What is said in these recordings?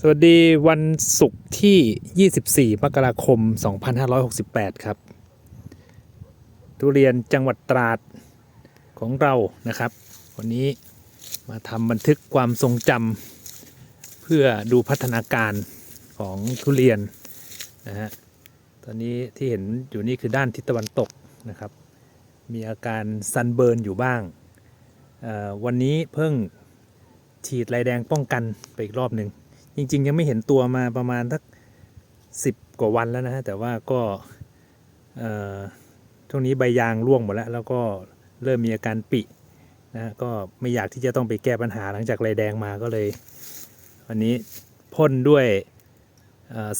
สวัสดีวันศุกร์ที่ 24 มกราคม 2568 ครับ ทุเรียนจังหวัดตราดของเรานะครับ วันนี้มาทำบันทึกความทรงจำเพื่อดูพัฒนาการของทุเรียนนะฮะ ตอนนี้ที่เห็นอยู่นี่คือด้านทิศตะวันตกนะครับ มีอาการซันเบิร์นอยู่บ้างอ่อวันนี้เพิ่งฉีดลายแดงป้องกันไปอีกรอบหนึ่ง จริง ๆ ยังไม่เห็นตัวมาประมาณสักสิบกว่าวันแล้วนะฮะแต่ว่าก็เอ่อช่วงนี้ใบยางร่วงหมดแล้ว แล้วก็เริ่มมีอาการปินะก็ไม่อยากที่จะต้องไปแก้ปัญหาหลังจากลายแดงมาก็เลย วันนี้พ่นด้วย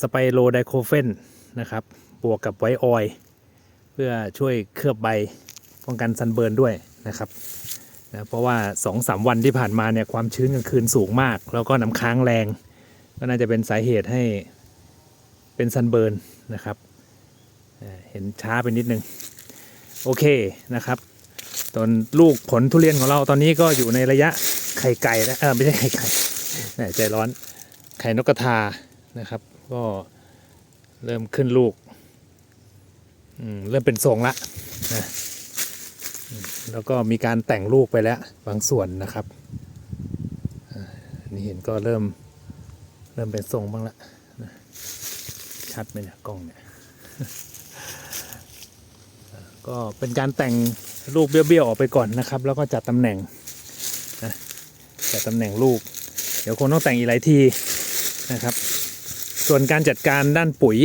สไปโรไดโคเฟนนะครับบวกกับไวออยเพื่อช่วยเคลือบใบป้องกันซันเบิร์นด้วยนะครับนะเพราะว่า2อสวันที่ผ่านมาเนี่ยความชื้นกลางคืนสูงมาก แล้วก็น้ำค้างแรง ก็น่าจะเป็นสาเหตุให้เป็นซันเบิร์นนะครับเห็นช้าไปนิดนึง โอเคนะครับตอนลูกผลทุเรียนของเราตอนนี้ก็อยู่ในระยะไข่ไก่แล้วเออไม่ใช่ไข่ไก่ใจร้อนไข่นกกระทานะครับ ก็เริ่มขึ้นลูกเริ่มเป็นทรงละนะแล้วก็มีการแต่งลูกไปแล้วบางส่วนนะครับนี่เห็นก็เริ่ม เริ่มเป็นทรงบ้างละนะชัดไหมเนี่ยกล้องเนี่ยก็เป็นการแต่งลูกเบี้ยวๆออกไปก่อนนะครับ แล้วก็จัดตำแหน่งนะจัดตำแหน่งลูกเดี๋ยวคงต้องแต่งอีกหลายทีนะครับ ส่วนการจัดการด้านปุ๋ย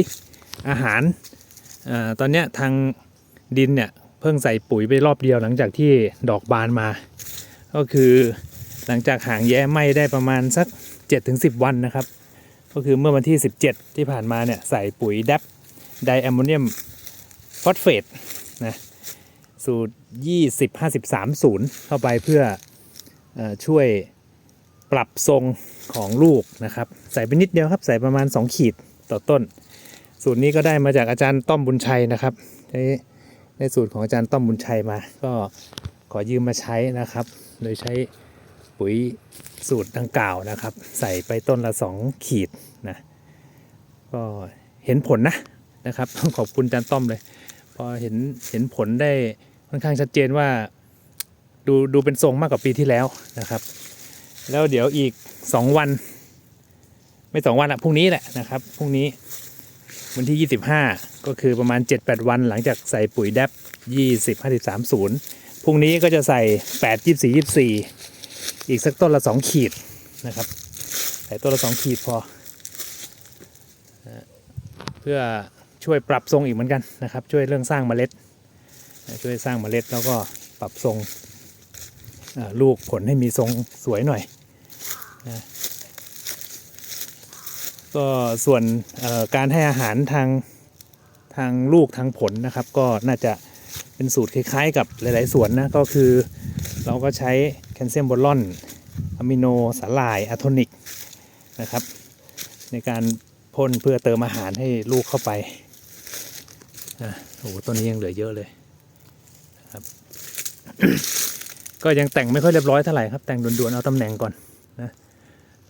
อาหารอตอนนี้ทางดินเนี่ยเพิ่งใส่ปุ๋ยไปรอบเดียวหลังจากที่ดอกบานมา ก็คือหลังจากหางแย้ไหม้ได้ประมาณสัก 7-10 วันนะครับ ก็คือเมื่อวันที่ 17 ที่ผ่านมาเนี่ยใส่ปุ๋ยดับไดแอมโมเนียมฟอสเฟตนะสูตร 20 50 30 เข้าไปเพื่ออช่วยปรับทรงของลูกนะครับ ใส่ไปนิดเดียวครับ ใส่ประมาณ 2 ขีดต่อต้น สูตรนี้ก็ได้มาจากอาจารย์ต้อมบุญชัยนะครับได้ได้สูตรของอาจารย์ต้อมบุญชัยมา ก็ขอยืมมาใช้นะครับ โดยใช้ ปุ๋ยสูตรดังกล่าวนะครับ ใส่ไปต้นละ2ขีดนะก็เห็นผลนะนะครับต้องขอบคุณอาจารย์ต้อมเลย พอเห็นเห็นผลได้ค่อนข้างชัดเจนว่าดูดูเป็นทรงมากกว่าปีที่แล้วนะครับ แล้วเดี๋ยวอีก 2 วัน ไม่สองวันอะพรุ่งนี้แหละนะครับพรุ่งนี้วันที่ 25 ก็คือประมาณ 7-8 วันหลังจากใส่ปุ๋ยแดบ20 53 0พรุ่งนี้ก็จะใส่ 8 24 24 อีกสักต้นละ2ขีดนะครับใส่ต้นละ2ขีดพอ เพื่อช่วยปรับทรงอีกเหมือนกันนะครับ ช่วยเรื่องสร้างเมล็ด ช่วยสร้างเมล็ดแล้วก็ปรับทรงลูกผลให้มีทรงสวยหน่อยก็ส่วนการให้อาหารทางทางลูกทางผลนะครับ ก็น่าจะเป็นสูตรคล้ายๆ กับหลาย ๆสวนนะก็คือเราก็ใช้ ลเซียมบอลอนอะมิโนสาลายอะโทนิกนะครับ ในการพ่นเพื่อเติมอาหารให้ลูกเข้าไปอะโอ้โหตัวนี้ยังเหลือเยอะเลยครับ ก็ยังแต่งไม่ค่อยเรียบร้อยเท่าไหร่ครับ แต่งด่วนๆเอาตำแหน่งก่อนนะ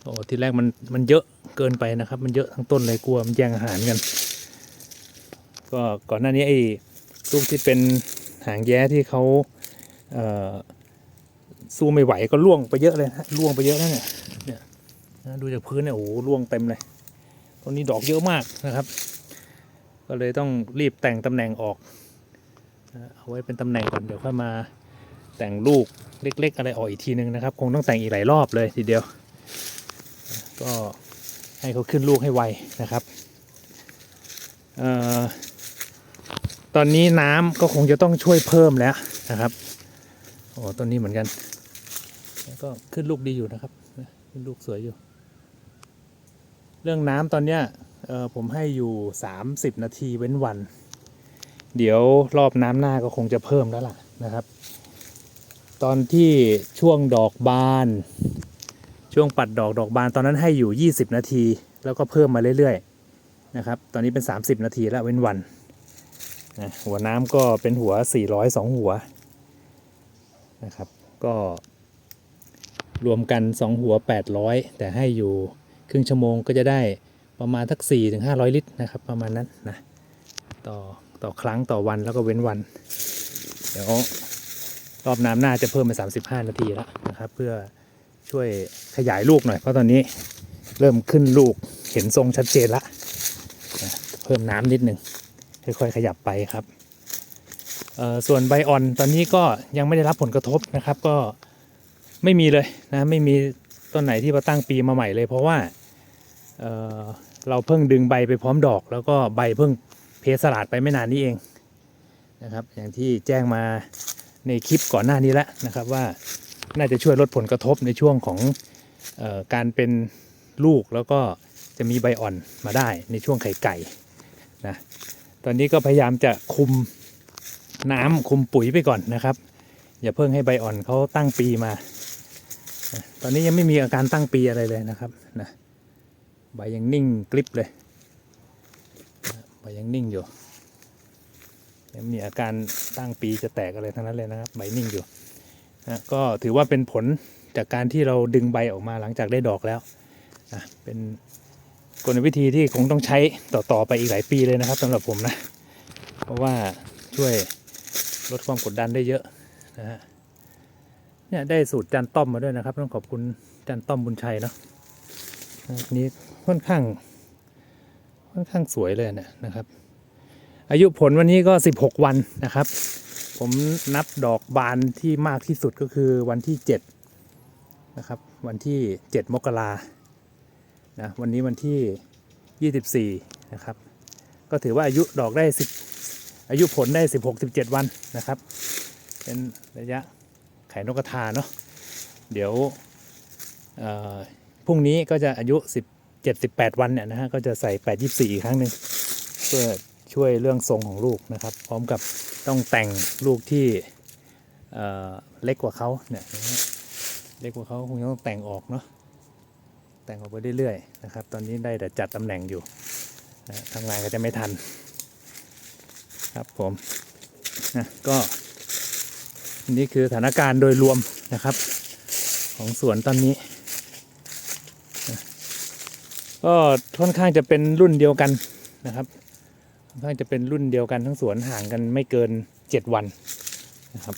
โอ้ทีแรกมันมันเยอะเกินไปนะครับ มันเยอะทั้งต้นเลยกลัวมันแย่งอาหารกัน ก็ก่อนหน้านี้ไอ้ลูกที่เป็นหางแย้ที่เขาเอ่อ สู้ไม่ไหวก็ล่วงไปเยอะเลยฮะล่วงไปเยอะแล้วเนี่ยเนี่ยนะดูจากพื้นเนี่ยโอ้โหล่วงเต็มเลยต้นนี้ดอกเยอะมากนะครับ ก็เลยต้องรีบแต่งตำแหน่งออกเอาไว้เป็นตำแหน่งก่อนเดี๋ยวค่อยมาแต่งลูกเล็ก ๆ อะไรออกอีกทีนึงนะครับ คงต้องแต่งอีกหลายรอบเลยทีเดียว ก็ให้เขาขึ้นลูกให้ไวนะครับออตอนนี้น้ำก็คงจะต้องช่วยเพิ่มแล้วนะครับโอ้ต้นนี้เหมือนกัน ก็ขึ้นลูกดีอยู่นะครับ ขึ้นลูกสวยอยู่ เรื่องน้ำตอนเนี้ยผมให้อยู่ 30 นาทีเว้นวัน เดี๋ยวรอบน้ำหน้าก็คงจะเพิ่มแล้วล่ะนะครับ ตอนที่ช่วงดอกบาน ช่วงปัดดอกดอกบานตอนนั้นให้อยู่ 20 นาที แล้วก็เพิ่มมาเรื่อยๆนะครับ ตอนนี้เป็น 30 นาทีแล้วเว้นวันนะหัวน้ำก็เป็นหัว 402หัวนะครับ ก็ รวมกัน 2 หัว 800 แต่ให้อยู่ครึ่งชั่วโมงก็จะได้ประมาณทัก4ถึง500ลิตรนะครับ ประมาณนั้นนะต่อต่อครั้งต่อวันแล้วก็เว้นวัน เดี๋ยวรอบน้ำหน้าจะเพิ่มเป็น35 นาทีแล้วนะครับ เพื่อช่วยขยายลูกหน่อย เพราะตอนนี้เริ่มขึ้นลูกเห็นทรงชัดเจนละนะเพิ่มน้ำนิดหนึ่งค่อยๆขยับไปครับส่วนใบอ่อนตอนนี้ก็ยังไม่ได้รับผลกระทบนะครับ ก็ ไม่มีเลยนะไม่มีต้นไหนที่มาตั้งปีมาใหม่เลย เพราะว่าเเราเพิ่งดึงใบไปพร้อมดอก แล้วก็ใบเพิ่งเพสลาดไปไม่นานนี้เองนะครับ อย่างที่แจ้งมาในคลิปก่อนหน้านี้แล้วนะครับว่าน่าจะช่วยลดผลกระทบในช่วงของออการเป็นลูกแล้วก็จะมีใบอ่อนมาได้ในช่วงไข่ไก่นะตอนนี้ก็พยายามจะคุมน้ำคุมปุ๋ยไปก่อนนะครับ อย่าเพิ่งให้ใบอ่อนเขาตั้งปีมา ตอนนี้ยังไม่มีอาการตั้งปีอะไรเลยนะครับนะใบยังนิ่งกริบเลยใบยังนิ่งอยู่ยังมีอาการตั้งปีจะแตกอะไรทั้งนั้นเลยนะครับใบนิ่งอยู่นะก็ถือว่าเป็นผลจากการที่เราดึงใบออกมาหลังจากได้ดอกแล้วนะเป็นกลวิธีที่คงต้องใช้ต่อๆไปอีกหลายปีเลยนะครับสำหรับผมนะ เพราะว่าช่วยลดความกดดันได้เยอะนะฮะ เนี่ยได้สูตรจันต้อมมาด้วยนะครับ ต้องขอบคุณจันต้อมบุญชัยเนาะนี้ค่อนข้างค่อนข้างสวยเลยเนะนะครับ อายุผลวันนี้ก็ 16 วันนะครับ ผมนับดอกบานที่มากที่สุดก็คือวันที่ 7 นะครับ วันที่ 7 มกรานะวันนี้วันที่ 24 นะครับ ก็ถือว่าอายุดอกได้ 10 อายุผลได้ 16 17 วันนะครับ เป็นระยะ ไข่นกกระทาเนาะเดี๋ยวพรุ่งนี้ก็จะอายุ 10 78 วันเนี่ยนะฮะก็จะใส่ 8 24 อีกครั้งหนึ่งเพื่อช่วยเรื่องทรงของลูกนะครับ พร้อมกับต้องแต่งลูกที่เเล็กกว่าเขาเนี่ยเล็กกว่าเขาคงต้องแต่งออกเนาะแต่งออกไปเรื่อยๆนะครับ ตอนนี้ได้แต่จัดตำแหน่งอยู่ทำงานก็จะไม่ทัน ครับผมนะก็ นี่คือสถานการณ์โดยรวมนะครับ ของสวนตอนนี้ ก็ค่อนข้างจะเป็นรุ่นเดียวกันนะครับค่อนข้างจะเป็นรุ่นเดียวกันทั้งสวนห่างกันไม่เกิน 7 วันนะครับ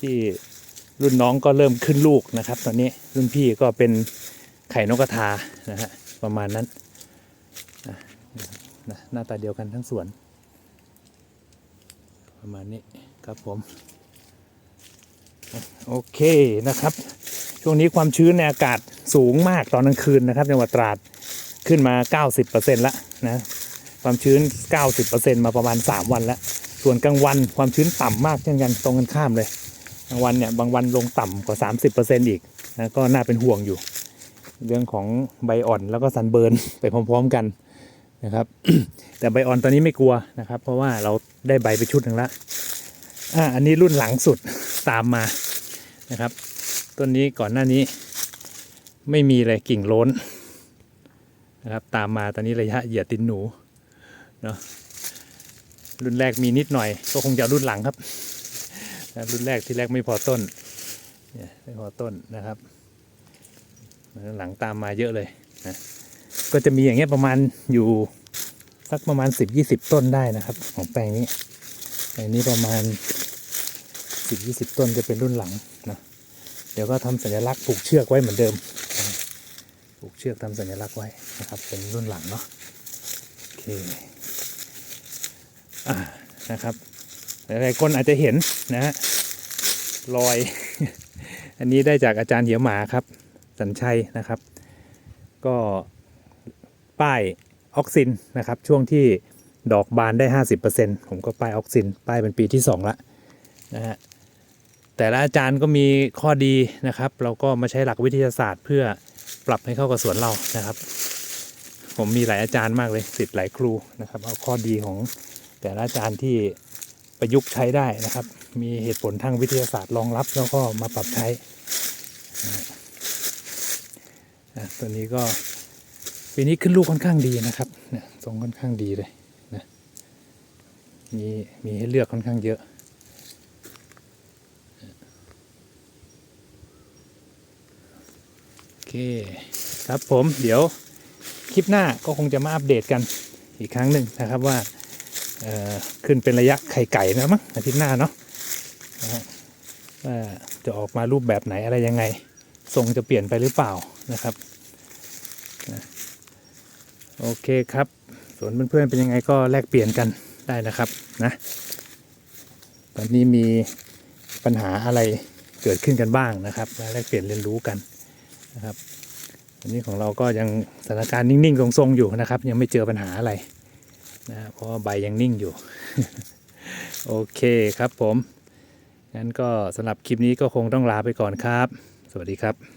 ที่รุ่นน้องก็เริ่มขึ้นลูกนะครับ ตอนนี้รุ่นพี่ก็เป็นไข่นกกระทานะฮะประมาณนั้นนะหน้าตาเดียวกันทั้งสวน ประมาณนี้ครับผม โอเคนะครับ ช่วงนี้ความชื้นในอากาศสูงมากตอนกลางคืนนะครับจังหวัดตราดขึ้นมา 90%แล้วนะความชื้น 90%มาประมาณ 3 วันแล้ว ส่วนกลางวันความชื้นต่ำมากเช่นกันตรงกันข้ามเลยกลางวันเนี่ยบางวันลงต่ำกว่า 30%อีกนะก็น่าเป็นห่วงอยู่ เรื่องของใบอ่อนแล้วก็ซันเบิร์นไปพร้อม ๆกันนะครับแต่ใบอ่อนตอนนี้ไม่กลัวนะครับ เพราะว่าเราได้ใบไปชุดหนึ่งแล้วอ่าอันนี้รุ่นหลังสุดตามมา นะครับ ต้นนี้ก่อนหน้านี้ไม่มีเลยกิ่งล้นนะครับ ตามมาตอนนี้ระยะเหยียดตินหนูเนาะรุ่นแรกมีนิดหน่อย ก็คงจะรุ่นหลังครับรุ่นแรกที่แรกไม่พอต้นเนี่ยไม่พอต้นนะครับ หลังตามมาเยอะเลยนะก็จะมีอย่างเงี้ยประมาณอยู่สักประมาณ 10-20 ต้นได้นะครับ ของแปลงนี้แปลงนี้ประมาณ 10-20 ต้นจะเป็นรุ่นหลัง เดี๋ยวก็ทำสัญลักษณ์ผูกเชือกไว้เหมือนเดิม ผูกเชือกทำสัญลักษณ์ไว้นะครับ เป็นรุ่นหลังเนาะโอเคอ่านะครับหลายๆคนอาจจะเห็นนะฮะรอย อันนี้ได้จากอาจารย์เหี่ยวหมาครับ สัญชัยนะครับ ก็ป้ายออกซินนะครับ ช่วงที่ดอกบานได้ 50%ผมก็ป้ายออกซิน ป้ายเป็นปีที่ 2 ละนะฮะ แต่ละอาจารย์ก็มีข้อดีนะครับ เราก็มาใช้หลักวิทยาศาสตร์ เพื่อปรับให้เข้ากับสวนเรานะครับ ผมมีหลายอาจารย์มากเลยสิทธิ์หลายครูนะครับ เอาข้อดีของแต่ละอาจารย์ที่ประยุกต์ใช้ได้นะครับ มีเหตุผลทางวิทยาศาสตร์รองรับแล้วก็มาปรับใช้ตัวนี้ก็ปีนี้ขึ้นลูกค่อนข้างดีนะครับเนี่ยทรงค่อนข้างดีเลยนะมีมีให้เลือกค่อนข้างเยอะ โอ เคครับผมเดี๋ยวคลิปหน้าก็คงจะมาอัปเดตกันอีกครั้งหนึ่งนะครับว่าขึ้นเป็นระยะไข่ไก่นะมั้งอาทิตย์หน้าเนาะนะฮะว่าจะออกมารูปแบบไหนอะไรยังไงทรงจะเปลี่ยนไปหรือเปล่านะครับนะโอเคครับส่วนเพื่อนๆเป็นยังไงก็แลกเปลี่ยนกันได้นะครับนะตอนนี้มีปัญหาอะไรเกิดขึ้นกันบ้างนะครับมาแลกเปลี่ยนเรียนรู้กัน นะครับวันนี้ของเราก็ยังสถานการณ์นิ่งๆ ทรงๆอยู่นะครับ ยังไม่เจอปัญหาอะไรนะเพราะใบยังนิ่งอยู่ โอเคครับผมงั้นก็สำหรับคลิปนี้ก็คงต้องลาไปก่อนครับ สวัสดีครับ